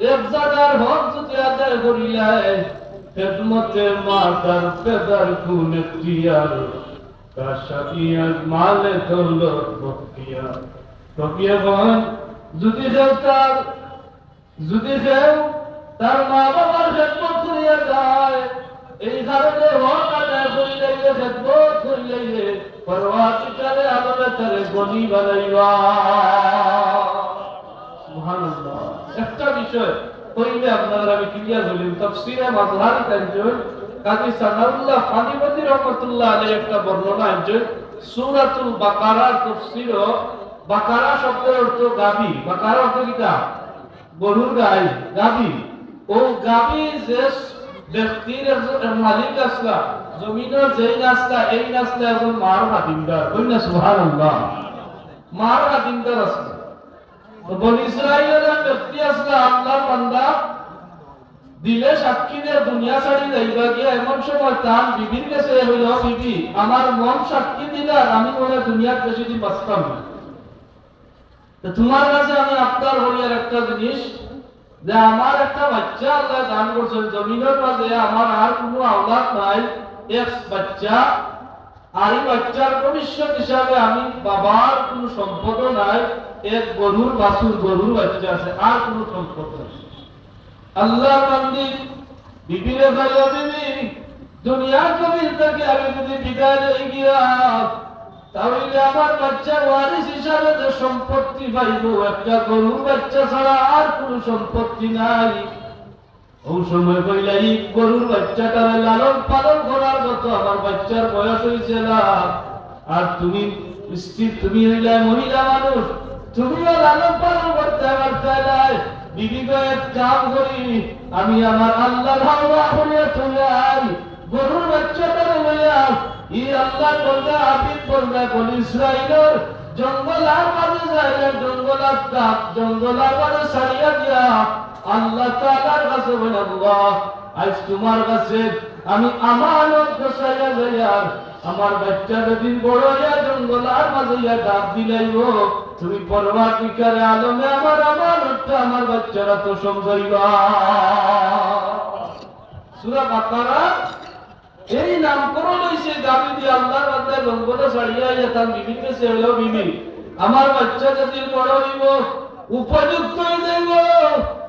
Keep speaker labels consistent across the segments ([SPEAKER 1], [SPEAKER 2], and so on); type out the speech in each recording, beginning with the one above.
[SPEAKER 1] জায়গার হক যদি আদায় করিলায় খেদমতে মাতার পেদার গুণ এখতিয়ার। কাশাবিয়ার মালে দৌলত বখতিয়ার তকিয়ে বল যদি কেউ তার, যদি কেউ তার মা বাবার খেদমত করিয়া যায়, এই কারণে হক আদায় করিলে খেদমত করিলে পরবর্তীকালে আলোলে তারে গনি বানাইবা। সুবহানাল্লাহ। একটা বিষয় কইলে আপনারা আমি ক্লিয়ার হলেন তাফসীরে মাজহারি তাইজুল কাজী সানাউল্লাহ ফানিমতি রহমাতুল্লাহ আলাইহি একটা বর্ণনা আনছেন সূরাতুল বাকারার তাফসীর বাকারা শব্দের অর্থ গাবি বাকারা অর্থ কিটা গরুর গাই গাবি ও গাবি যে ব্যক্তির মালিক আসলা, জমিনের যেই নাসলা এই নাসলা একজন মার হাতিমদার না সুবহানাল্লাহ? মার হাতিমদার আসলা। তো বনি ইসরাইলের ব্যক্তি আসলে আল্লাহর বান্দা দিলে সাক্ষী দিয়ে দুনিয়া ছাড়ি যাইবা গিয়া এমন সময় তার বিবির কাছে হইল, বিবি, আমার মন সাক্ষী দিলে আমি মনে দুনিয়ার বেশি দিন বাঁচতাম না। তোমার কাছে আমি আপনার হরিয়ার একটা জিনিস, যে আমার একটা বাচ্চা আল্লাহ দান করছেন, জমিনের মাঝে আমার আর কোনো আওলাদ নাই এক বাচ্চা। এই বাচ্চার ভবিষ্যৎ হিসাবে আমি বাবার কোনো সম্পদও নাই, এক গরুর বাছুর, গরুর বাচ্চা আছে, আর সম্পদ নাই। আল্লাহ বিবিরে দুনিয়ার কবির আমি যদি বিদায় গিয়া, তাহলে আমার বাচ্চা ওয়ারিস হিসাবে যে সম্পত্তি পাইব, একটা গরুর বাচ্চা ছাড়া আর কোনো সম্পত্তি নাই। ওই সময় কইলা, এই গরুর বাচ্চাটারে লালন পালন করার মতো আমার বাচ্চার বয়স হয়েছে না। আর তুমি স্ত্রী তুমি হইলে মহিলা মানুষ, তুমিও লালন পালন করতে পারতে নাই। বিবি এক কাম করি, আমি আমার আল্লাহর হাওয়া করে তুলাই গরুর বাচ্চাটারে লইয়া ই আল্লাহর বন্দা আবিদ বন্দা বলি ইসরাইলের জঙ্গলার মাঝে যাইলে জঙ্গলার কাপ জঙ্গলার মাঝে ছাড়িয়া দিয়া আল্লাহ তাআলার কাছে বলে আজ তোমার কাছে আমি আমানত গোসাইয়া যাইয়ার আমার বাচ্চা যেদিন বড় হইয়া জঙ্গলার মাঝে ইয়া ডাক দিলাইব তুমি পরবর্তীকালে আলমে আমার আমানতটা আমার বাচ্চারা তো সমঝাইবা? সূরা বাকারা, এই নামকরণ হইছে গাবি দিয়ে আল্লাহর বান্দা জঙ্গলে ছাড়িয়া ইয়া তার বিবিকে সে হলো বিবি, আমার বাচ্চা যেদিন বড় হইব, উপযুক্ত হয়ে যাইব।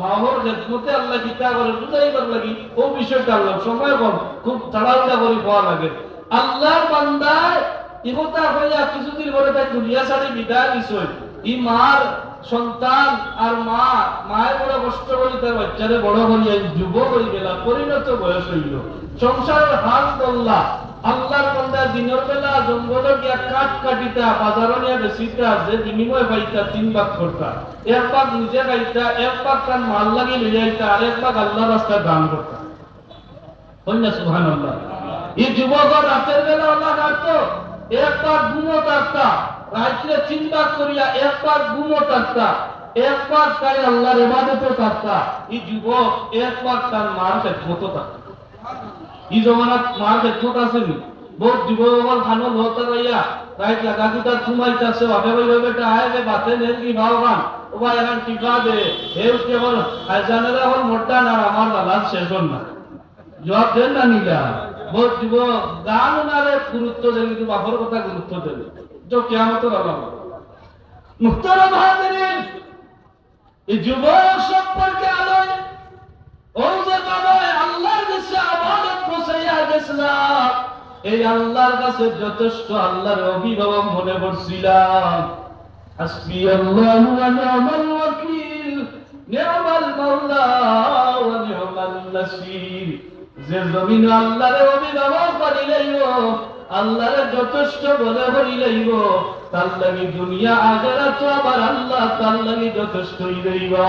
[SPEAKER 1] মাহর আল্লাহ করে বুঝাইবার লাগি, ও বিষয়টা আল্লাহ সময় কম খুব তাড়াহুড়া করে পাওয়া লাগে। আল্লাহর বান্দায় হইয়া কিছুদিন পরে তাই দুনিয়া ছাড়ি বিদায় দিছই ই মার সন্তান আর মা, মায়ের বড় কষ্ট করি তার বাচ্চারে বড় করিয়া যুব হয়ে গেলা, পরিণত বয়স হইল। সংসারের হাল দল্লা। আল্লাহর বান্দা দিনের বেলা জঙ্গলে গিয়া কাঠ কাটিতা বাজারে নিয়ে বেচিতা, যে বিনিময় পাইতা, তিন ভাগ করতা। এক ভাগ নিজে খাইতা, এক ভাগ তার মাল লাগি লইয়া আইতা, আর এক ভাগ আল্লাহ রাস্তায় দান করতা। কন্যা সুহান আল্লাহ এই যুবক রাতের বেলা আল্লাহ ডাকতো এক ভাগ গুমো থাকতা রাত্রে তিন ভাগ করিয়া এক ভাগ গুমো থাকতা এক ভাগ তাই আল্লাহর ইবাদতে থাকতা এই যুবক এক ভাগ তার মার খেদমতো থাকতা ই জমানাত মার খেদমত আছে নি? বহুত যুবকসকল খানো লহতা রইয়া রাইট লাগা দুটা থুমাইতাছে ভাবে ভাবে বেটা আয় বাতে নে কি ভাও গান ভাই এখন টিকা দে। হে উঠে বল হল মোটা না আমার শেষ হল না জবাব দেন না নিলা। বহুত যুবক গান ওনারে গুরুত্ব দেন কিন্তু বাপর কথা গুরুত্ব দেন তো কেয়ামতের আলামত। মুহতারাম হাজিরিন এই যুবক সম্পর্কে আলোয় এই আল্লাহর কাছে যথেষ্ট আল্লাহর অভিভাবক মনে করছিলাম। যে জমিন আল্লাহর অভিভাবক আল্লাহর যথেষ্ট বলে তার লাগি দুনিয়া আগেরা তো আবার আল্লাহ, তার লাগি যথেষ্টই রইবা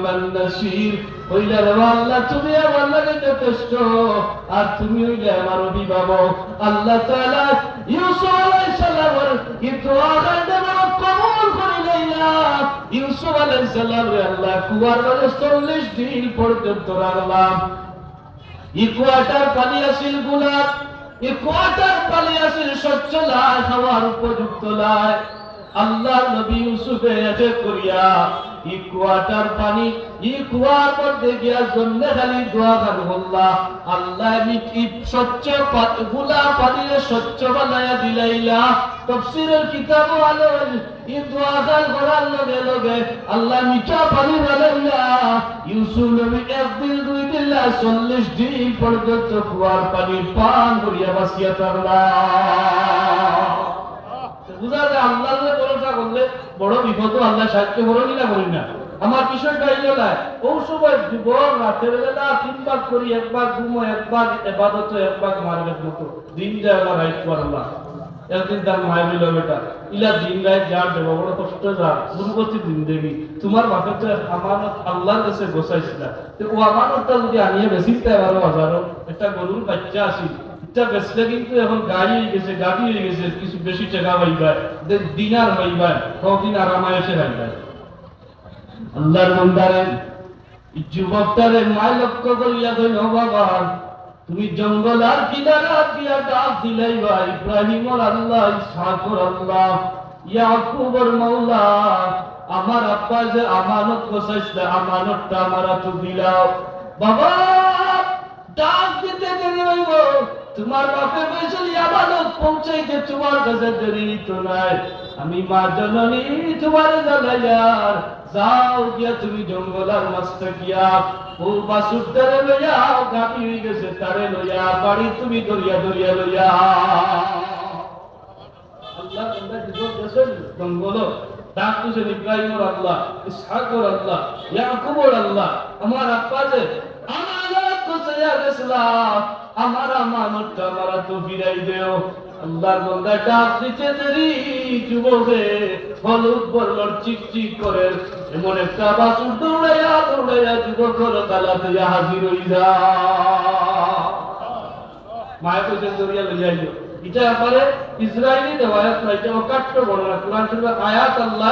[SPEAKER 1] নাসির হইলা আল্লাহ, তুমি আমার লাগে যথেষ্ট। আর তুমি হইলে আমার অভিভাবক। আল্লাহ তাআলা ইউসুফ আলাইহিস সালামের কিন্তু আগাইতে ইউসুফ আলাইহিস সালাম রে আল্লাহ, কুয়ার মাঝে 40 দিন পর্যন্ত রাখলাম। ইকুয়াটার পানি আসিল গুলাব, ইকুয়াটার পানি আসিল স্বচ্ছ লাই খাওয়ার উপযুক্ত লাই আল্লাহ নবী ইউসুফে এসে ইকুয়াটার পানি ইকুয়ার মধ্যে গিয়া খালি দোয়া বললা আল্লাহ। কি স্বচ্ছগুলা পানিরে স্বচ্ছ বানায়া দিলাইলা। তফসিরের কিতাব আলো ই আল্লাহ পানি কুয়ার করিয়া তারলা বুঝা যায় আল্লাহ ভরসা করলে বড় বিপদ আল্লাহ সাহায্য না করি না। আমার বিষয়টা এই সময় যুবক রাতের বেলা তিন ভাগ করি এক ভাগ ঘুমো এক ভাগ এবাদত এক ভাগ মারবের মতো। দিন যায় আমার রাইট করলাম একদিন তার মায়ের বলল বেটা, ইলা দিন রাত যার দেব, বড় কষ্ট যা দুর্গতি দিন দেবি। তোমার বাপে তো আমানত আল্লাহর কাছে গোসাইছিল ও আমানতটা যদি আনিয়ে বেশি এবারো হাজারো একটা গরুর বাচ্চা আসিল কিন্তু এখন গাড়ি হয়ে গেছে, গাড়ি হয়ে গেছে, কিছু বেশি টাকা পাইবা দিনার পাইবা কদিন আল্লাহর বন্দারে, এই যুবকটারে মায় লক্ষ্য করিয়া বাবা। তুমি জঙ্গল আর কিনারা দিয়া ডাক দিলাইবা ইব্রাহিমর আল্লাহ আল্লাহ, ইয়াকুবর মাওলা। আমার আব্বা যে আমানত বসাইছে, আমানতটা আমার তো দিলাও। বাবা, ডাক দিতে তোমার বাপে বলছিল আমানত পৌঁছাইতে তোমার কাছে দেরি তো নাই। আমি মা জননী, তোমার জানাইয়ার যাও গিয়া তুমি জঙ্গলার মাছটা গিয়া, ও বাসুরটারে লইয়া গাপি হয়ে গেছে তারে লইয়া, বাড়ি তুমি দরিয়া দরিয়া লইয়া। জঙ্গল আল্লাহ, ইসহাকর আল্লাহ, ইয়াকুবর আল্লাহ, আমার আব্বা যে আমার আমার তো দেও। আল্লাহর যুবকে। হলুদ করে। এমন একটা দৌড়াইয়া দৌড়াইয়া হাজির হই যা যাইল এটা ইসরায়েলি দেওয়ায়াত না এটা বর্ণনা। কোরআন শরীফে আয়াত আল্লাহ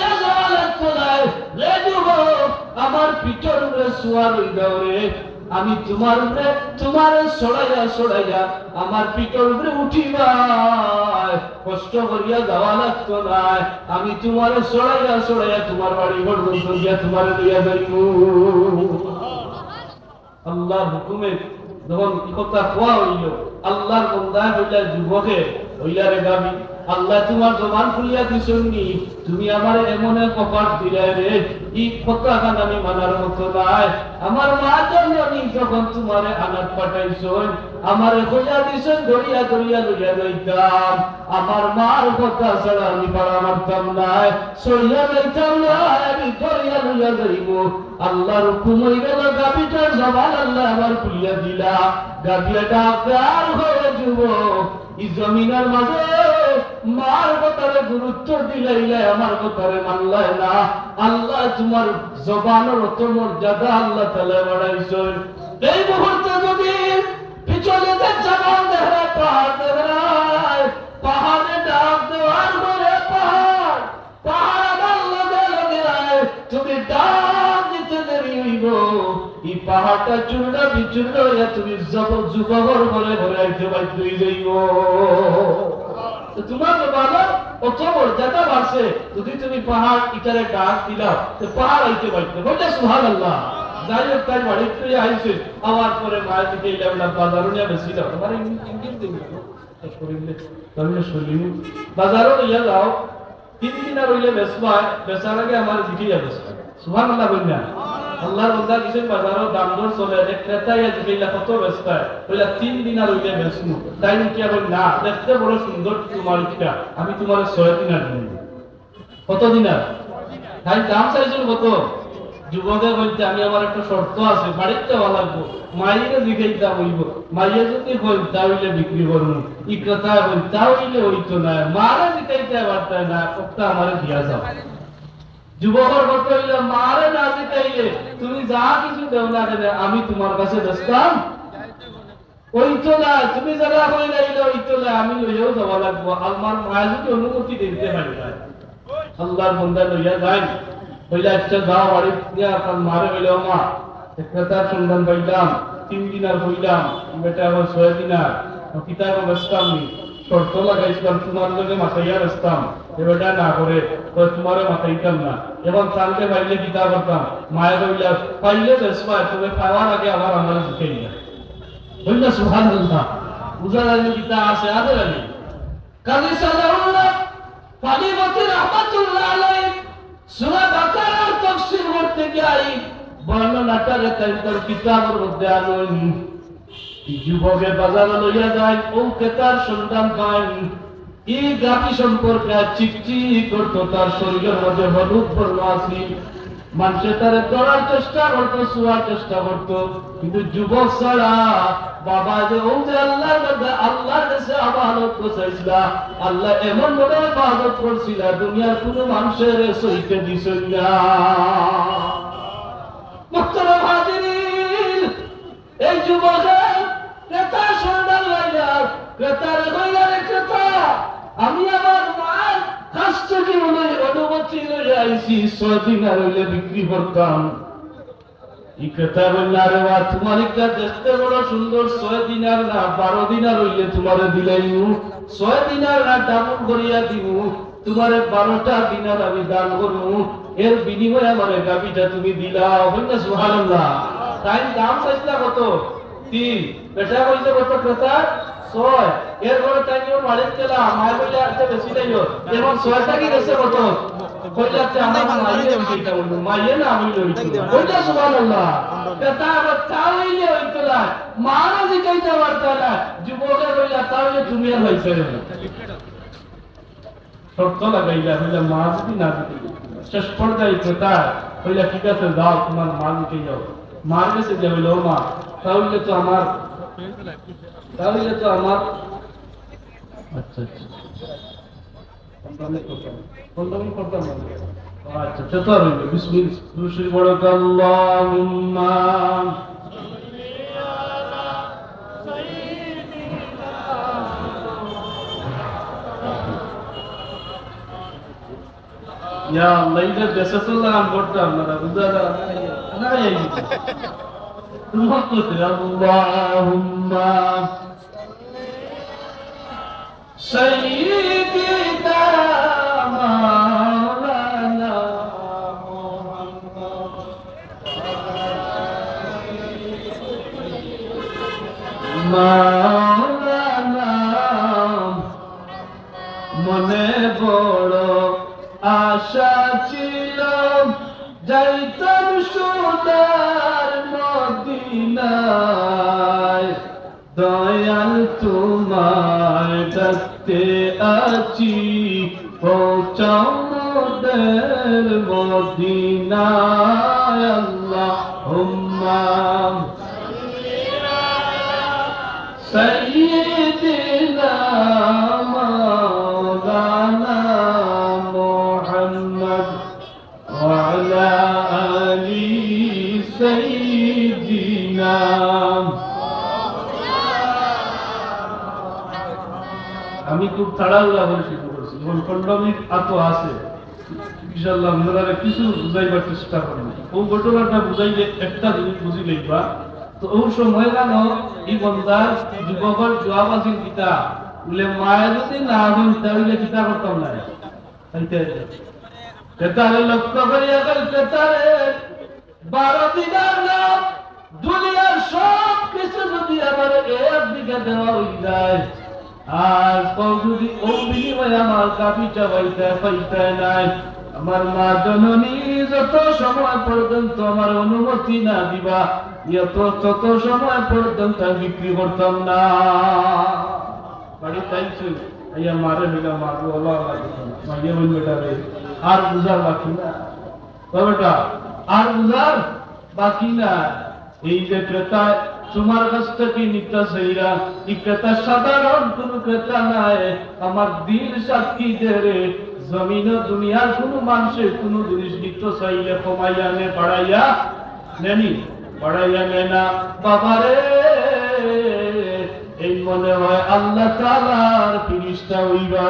[SPEAKER 1] আমার পিঠের উপরে শুয়ার হই দাও রে আমি তোমার উপরে তোমার সড়াইয়া সড়াইয়া আমার পিঠের উপরে উঠিবা কষ্ট করিয়া যাওয়া লাগতো নাই আমি তোমার সড়াইয়া সড়াইয়া তোমার বাড়ি ঘর করিয়া তোমার লইয়া যাইব আল্লাহর হুকুমে যখন কথা কোয়া হইল, আল্লাহর বন্দা হইলা যুবকে হইলা রে গাবি আল্লাহ তোমার জবান খুলিয়া দিছনি তুমি আমার এমন এক কপাট দিলে রে। এই গান আমি মানার মতো নাই। আমার মা জননী যখন তোমার আনাত পাঠাইছন। আমার কইয়া দিছন দরিয়া দরিয়া লইয়া লইতাম আমার মার কথা ছাড়া আমি পারা মারতাম নাই। সরিয়া লইতাম নাই, আমি দরিয়া লইয়া যাইব। আল্লাহর হুকুম হই গেল গাবিটার জবান আল্লাহ আবার খুলিয়া দিলা। গাবিয়া ডাকার হয়ে যুব এই জমিনের মাঝে মার কথারে গুরুত্ব দিলাইলে আমার কথারে মানলায় না। আল্লাহ তোমার জবানের অত মর্যাদা আল্লাহ তালা বাড়াইছেন। এই মুহূর্তে যদি পিছনে যে জবান দেহরা, পাহাড় দেহরায়, পাহাড়ে ডাক দেওয়ার পরে পাহাড় পাহাড় তুমি ডাক দিতে দেরি হইব। এই পাহাড়টা চূর্ণা বিচূর্ণ হইয়া তুমি যুবকর ঘরে ঘরে আইতে বাধ্য হয়ে যাইব। তোমার বাবা অত মর্যাদা বাড়ছে যদি তুমি পাহাড় ইটারে ডাক দিলা, তো পাহাড় আইতে বাধ্য বলতে সুহান আল্লাহ যাই হোক তাই বাড়িতে আইছে আমার পরে মায়ের দিকে এলাম না বাজারও নিয়ে বেশি দাও তোমার ইঙ্গিত যাও। তিন দিন আর হইলে বেসবা বেচার আগে আমার জিঠি যাবে সুহান আল্লাহ আল্লাহর বন্দা কিছু বাজারও দাম দর চলে এক ক্রেতা ইয়া জিখাইলা কত বেচতা হইলা তিন দিন আর হইলে বেচমু তাই কি আবার না, দেখতে বড় সুন্দর তোমার ইচ্ছা। আমি তোমার ছয় দিন আর দিন কত দিন আর? তাই দাম চাইছিল কত? যুবকে বলতে আমি আমার একটা শর্ত আছে, বাড়িতে যাওয়া লাগবো। মাইয়ে জিখাইতে হইব। মাইয়ে যদি বল তাহলে বিক্রি করব ই কথা বল তাহলে হইতো না। মারা জিখাইতে পারতে না কথা আমারে দিয়া যাও। যুবকের কথা হইলে, মারে না জিখাইলে তুমি যা কিছু আমি তোমার কাছে তুমি যারা না আমি লইয়াও যাওয়া লাগবো। আমার মায়ের যদি অনুমতি দিতে পারি আল্লাহর বন্দা লইয়া যায় হইলে একটা গাঁও বাড়ি দিয়া তিন দিন আর হইলাম। বেটা আমার ছয় দিন আর কিতাব ব্যস্তাম নি শর্ত লাগাইছিলাম, তোমার লগে মাথাইয়া ব্যস্তাম এ বেটা না করে, তো তোমারে মাথাইতাম না। এবং চালতে পাইলে কিতাব করতাম মায়ের হইলে পাইলে বেসবা তুমি পাওয়ার আগে আমার আমার শিখাই না হইলে সুহান বুঝা যায় কিতা আছে, আদের আগে? কাজী সাজাউল্লাহ ফালিমতি রহমাতুল্লাহ আলাইহি, সূরা বাকারার তাফসীর করতে যাই বর্ণনাটারে তাই তার কিতাবের মধ্যে আনুন লইয়া যায় সন্ধান পায়। কি গাভী সম্পর্কে চিকচিক করতো তার শরীরের মধ্যে হলুদ তার চেষ্টা শোয়ার চেষ্টা কিন্তু যুবক ছাড়া বাবা যে ও যে করছিলা আল্লাহ এমন ভাবে করছিলা দুনিয়ার কোন মানুষের সইতে দিছিল না। এই যুবকের ক্রেতা সন্ধান লইলা ক্রেতার লইলা রে ক্রেতা। আমি আমার মার কাছ থেকে অনু- অনুমতি লইয়া আইছি, ছদিন আর হইলে বিক্রি করতাম। এই ক্রেতা বললে আরে বা তোমার দেখতে বড় সুন্দর ছয় দিনার না বারো দিনার হইলে তোমারে দিলাইমু ছয় দিনার না ডাবল করিয়া দিমু। তোমারে বারোটা দিনার আমি দান করব এর বিনিময়ে আমার গাবিটা তুমি দিলা হইনা সুবহানাল্লাহ? তাই দাম চাইছিলা কত? তিন। বেটা বলছে কত ক্রেতা ছয়। এর পরে তাই নিয়ে বাড়িতে গেলাম মায়ের বললে আচ্ছা বেশি নাই এবং ছয়টা কি গেছে কত কইলে আমার মাইয়ে না আমি কইলে সুবহানাল্লাহ। আবার না মারা জিকাইতে পারতো না যুবকের হইলা তাহলে তুমি আর হইছে না। শর্ত লাগাইলা হইলা মা যদি না দিতে। শেষ পর্যায়ে ক্রেতা হইলা ঠিক আছে যাও তোমার মা দিতে যাও। মার কাছে যে হইল মা তাহলে তো আমার তাহলে তো আমার আচ্ছা আচ্ছা কন্ডামি করতাম না। আচ্ছা চতুর হইল বিসমিল দুশরি বড় আল্লাহুম্মা اللهم سيدنا مولانا محمد ما দেখতে আছি পৌঁছাদের মদিনায় আল্লাহ হুম্মা। সাইয়েদিনা খুব তাড়াহুড়া করে শুরু করছি। পনেরো মিনিট আছে আপনারা কিছু বুঝাইবার চেষ্টা করেন ও ঘটনাটা বুঝাইলে একটা জিনিস বুঝি লইবা, তো ও সময় জানো, এই যুবকর জোয়াবাজির বলে যদি না তাহলে করতাম না তেতারে লক্ষ্য করিয়া গেল তেতারে বারো দিনের দুনিয়ার সব কিছু যদি আমার এক দিকে দেওয়া হয়ে যায় আর কও যদি ও বিনিময়ে আমার কাপি চাবাইতে পাইতে নাই। আমার মা জননী যত সময় পর্যন্ত আমার অনুমতি না দিবা এত তত সময় পর্যন্ত বিক্রি করতাম না। বাড়ি চাইছি আইয়া মারে হইলা মারবো ওলা মাইয়া বলবে রে, আর বুঝার বাকি না। তবেটা আর বুঝার বাকি না। এই যে ক্রেতা তোমার কাছ থেকে নিতে সেইরা ক্রেতা সাধারণ কোন ক্রেতা নাই। আমার দিল সাক্ষী দে রে। জমিন দুনিয়ার কোন মানুষের কোন জিনিস নিত্য চাইলে কমাইয়া নে, বাড়াইয়া নেনি বাড়াইয়া নে না। বাবারে এই মনে হয় আল্লাহ তালার ফিরিস্তা হইবা।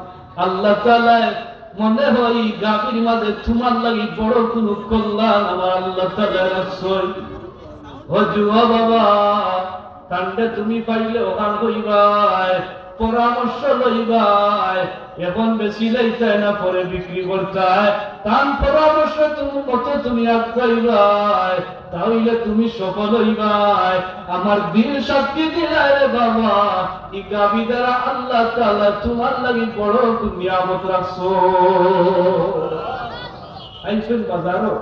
[SPEAKER 1] আল্লাহ মনে হয় গাভীর মাঝে তোমার লাগি বড় কোন কল্যাণ আমার আল্লাহ তালা রাখছই ও যুবা বাবা, কাণ্ডে তুমি পাইলে ওখান হইবাই। পরামর্শ লইবাই। এখন বেশি লাইতে না, পরে বিক্রি করতাই। তান পরামর্শ তুমি, কত তুমি আগাইবাই তাহলে তুমি সফল হইবাই। আমার দিল শক্তি দিলাই বাবা। ই গাবি দ্বারা আল্লাহ তাআলা তোমার লাগি বড় নিয়ামত রাখছো। আইসুন বাজারও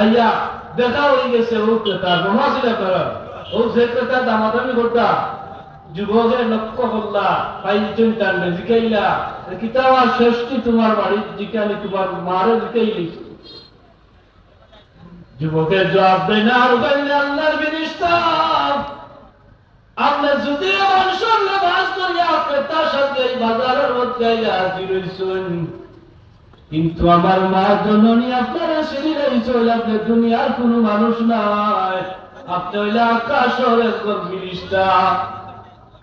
[SPEAKER 1] আইয়া, দেখা হয়ে গেছে, ও ক্রেতা রমাজিরা করা। ও যে ক্রেতা দামাদামি করতা যুবকের লক্ষ্য করলা পাইছুন টানবে, জিকাইলা কিতাবা ষষ্ঠী তোমার বাড়ির জিকালি তোমার মারে জিকাইলি। যুবকের জবাব দেয় না, আর বললে আল্লাহর আপনি যদি আমার সঙ্গে বাস করিয়া ক্রেতার সঙ্গে এই বাজারের মধ্যে হাজির হইছেন, কিন্তু আমার মা জননী আপনারা সিঁড়িরাই চলে আপনি দুনিয়ার কোনো মানুষ নাই। আপনি আকাশের একজন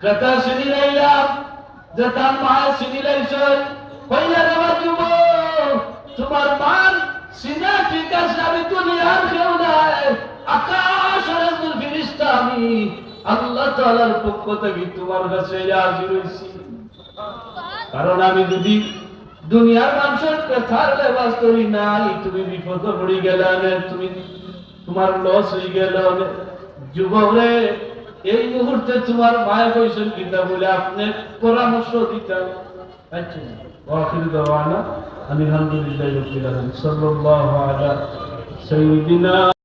[SPEAKER 1] ফিরিস্তা ক্রেতা সিঁড়িরাইলাম যে তার মায়ের সিঁড়িরাইছেন হইলে রে আমার তোমার মার সিনা ঠিক আছে, আমি দুনিয়ার কেউ নাই। আকাশের একজন ফিরিস্তা আমি। আল্লাহ তাআলার পক্ষ থেকে তোমার কাছে হাজির হইছি কারণ আমি যদি দুনিয়ার মানুষের কথার লেবাস করি নাই, তুমি বিপদ পড়ি গেলে, তুমি তোমার লস হয়ে গেল যুবকরে এই মুহূর্তে তোমার মায়ের বৈষণ কিনা বলে আপনি পরামর্শ দিতাম আচ্ছা আলহামদুলিল্লাহ আলা সাইয়্যিদিনা